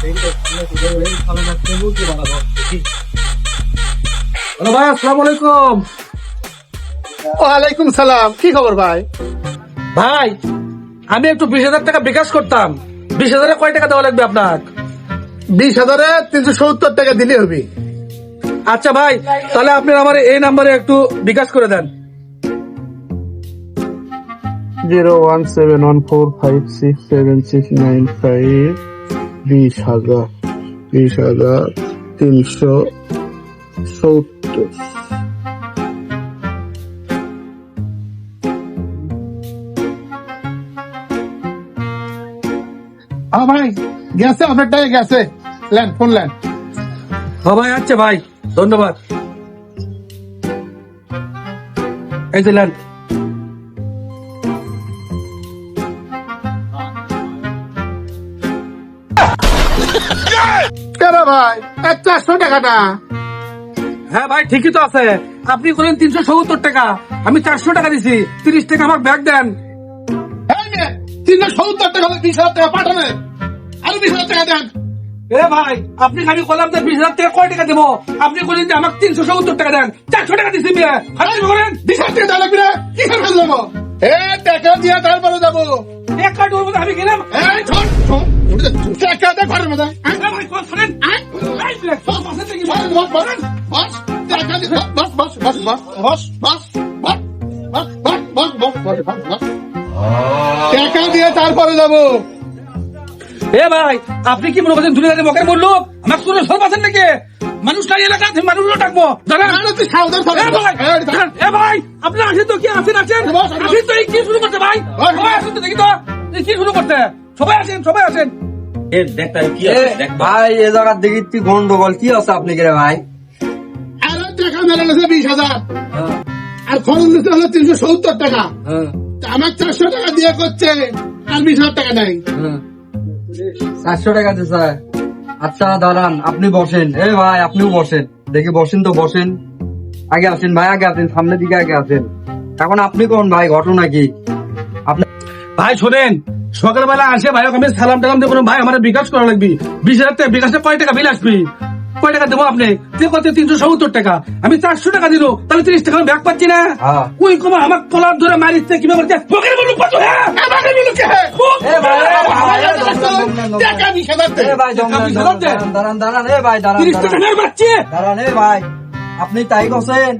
Hello ভাই আসসালামু আলাইকুম ওয়ালাইকুম সালাম। কি খবর ভাই? ভাই আমি একটু বিশ হাজার টাকা বিকাশ করতাম। বিশ হাজারে কয় টাকা দেওয়া লাগবে আপনার? বিশ হাজারে তিনশো সত্তর টাকা দিলে হবে। আচ্ছা ভাই তাহলে আপনি আমার এই নাম্বারে একটু বিকাশ করে দেন। Zero one seven one four five six seven six nine five. বিশ হাজার বিশ হাজার তিনশো সত্তর হ্যাঁ ভাই গেছে অনেকটাই গেছে ল্যান্ড ফোন ল্যান্ড হ্যাঁ ভাই আচ্ছা ভাই ধন্যবাদ এই যে নেন। কেন ভাই? এক চারশো টাকাটা। হ্যাঁ ভাই ঠিকই তো আছে। আপনি করেন তিনশো সত্তর টাকা। আমি চারশো টাকা দিছি। তিরিশ টাকা আমার ব্যাগ দেন। তিনশো সত্তর টাকা বিশ হাজার টাকা পাঠাবেন আরও বিশ হাজার টাকা দেন। এ ভাই আপনি খালি বললাম যে বিশ হাজার টাকা কয় টাকা দেবো? আপনি বলেন যে আমাকে তিনশো সত্তর টাকা দেন। চারশো টাকা দিছি মেয়ে। খালি করেন বিশ হাজার টাকা দেওয়া লাগবে না। কি করে যাব এ টাকা দিয়ে তারপরে যাব। তারপরে যাব এ ভাই আপনি কি মনে করছেন দুনিয়াতে মকের বলল আমার কোনো সব আছেন নাকি মানুষ নাই এলাকা মানুষগুলো ডাকবো ভাই আপনি আসেন তো কি আসেন আসেন তো কি শুরু করছে ভাই আসেন তো দেখি তো কি শুরু করতে? সবাই আসেন সবাই আসেন। এ, ভাই এ জায়গার তুই গন্ডগোল। কি আছে আপনি কে রে ভাই? আরে টাকা মেরে বিশ হাজার। আর খরচ নিতে হলো তিনশো সত্তর টাকা। আমার চারশো টাকা দিয়ে করছে আর বিশ হাজার টাকা নাই। চারশো টাকা আছে স্যার। আচ্ছা দাঁড়ান আপনি বসেন। এ ভাই আপনিও বসেন। দেখি বসেন তো বসেন। আগে আসেন ভাই আগে আসেন সামনের দিকে আগে আসেন। এখন আপনি কোন ভাই ঘটনা কি? আপনি ভাই শোনেন সকালবেলা আসে ভাই আমি সালাম টালাম দেবো ভাই আমার বিকাশ করা লাগবে। বিশ হাজার টাকা বিকাশে কয় টাকা বিল আসবি? কয় টাকা দেবো আপনি? যে কত তিনশো সত্তর টাকা। আমি চারশো টাকা দিল তাহলে তিরিশ টাকা ব্যাগ পাচ্ছি না? ওই কমা আমার কলার ধরে মারিচ্ছে কি? ব্যাপার পকেট বলুক পাচ্ছ। হ্যাঁ আপনি তাই কছেন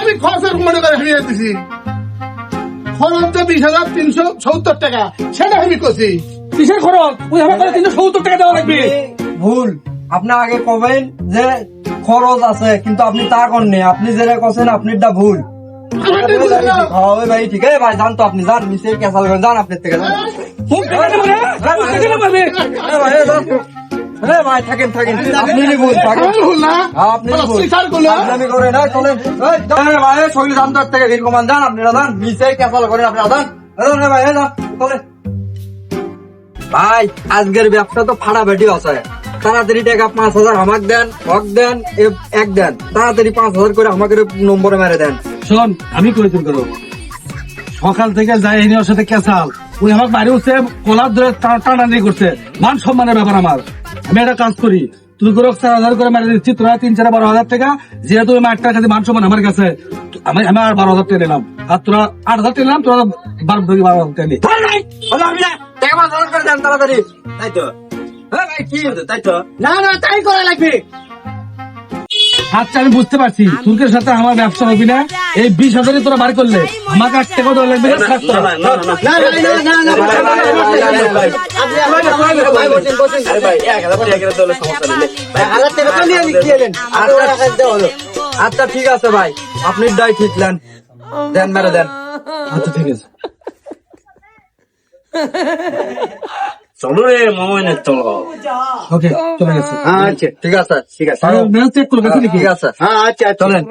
আমি খরচের মনে করে হারিয়ে দিছি। খরচ তো বিশ হাজার তিনশো সত্তর টাকা সেটা আমি করছি কিসের খরচ ওই আমার কাছে তিনশো সত্তর টাকা দেওয়া লাগবে ভুল আপনি আগে কবেন যে খরচ আছে কিন্তু আপনি তা করেননি আপনি যেটা করছেন আপনারটা ভুল। হয় ভাই ঠিক আছে ভাই জান তো আপনি যান মিশে ক্যাসাল করেন যান আপনার থেকে যান ভাই, থাকেন থাকেন। আপনি থাকেন। আপনি আপনি করে না চলেন। শৈলী থেকে যান আপনারা যান ক্যাসাল করেন আপনারা যান যান চলেন। আজকের ব্যবসা তো ফাটাফাটি আছে। তাড়াতাড়ি টাকা পাঁচ হাজার আমাকে দেন হক দেন এক দেন। তাড়াতাড়ি পাঁচ হাজার করে আমাকে নম্বরে মেরে দেন। শোন আমি করো সকাল থেকে যাই এনে ওর সাথে কেসাল ওই আমার বাড়ি উঠছে কলার ধরে টানাটানি করছে। মান সম্মানের ব্যাপার আমার। আমি একটা কাজ করি। তুই করে চার হাজার করে মারি দিচ্ছি তোরা তিন চার বারো হাজার টাকা যেহেতু আমি আট টাকা মান সমান আমার কাছে। আমি আমি আর বারো হাজার টাকা নিলাম। আর তোরা আট হাজার টাকা নিলাম তোরা বারো থেকে বারো হাজার টাকা নিই তাই তো। হ্যাঁ ভাই কি তাই তো? না না তাই করা লাগবে। আচ্ছা আমি বুঝতে পারছি তুর্কের সাথে আমার ব্যবসা হবে না এই বিশ হাজারই তোরা বার করলে আমাকে এক টাকা দেওয়া লাগবে না, ছাড় তোরা। না না না না না ভাই বসেন বসেন আচ্ছা ঠিক আছে ভাই আপনি দায় ঠিক নেন দেন মেরে দেন আচ্ছা ঠিক আছে চলো রে মামাইনের চলো। ওকে চলে গেছে। আচ্ছা ঠিক আছে ঠিক আছে। চেক করে গেছে ঠিক আছে। আচ্ছা চলেন।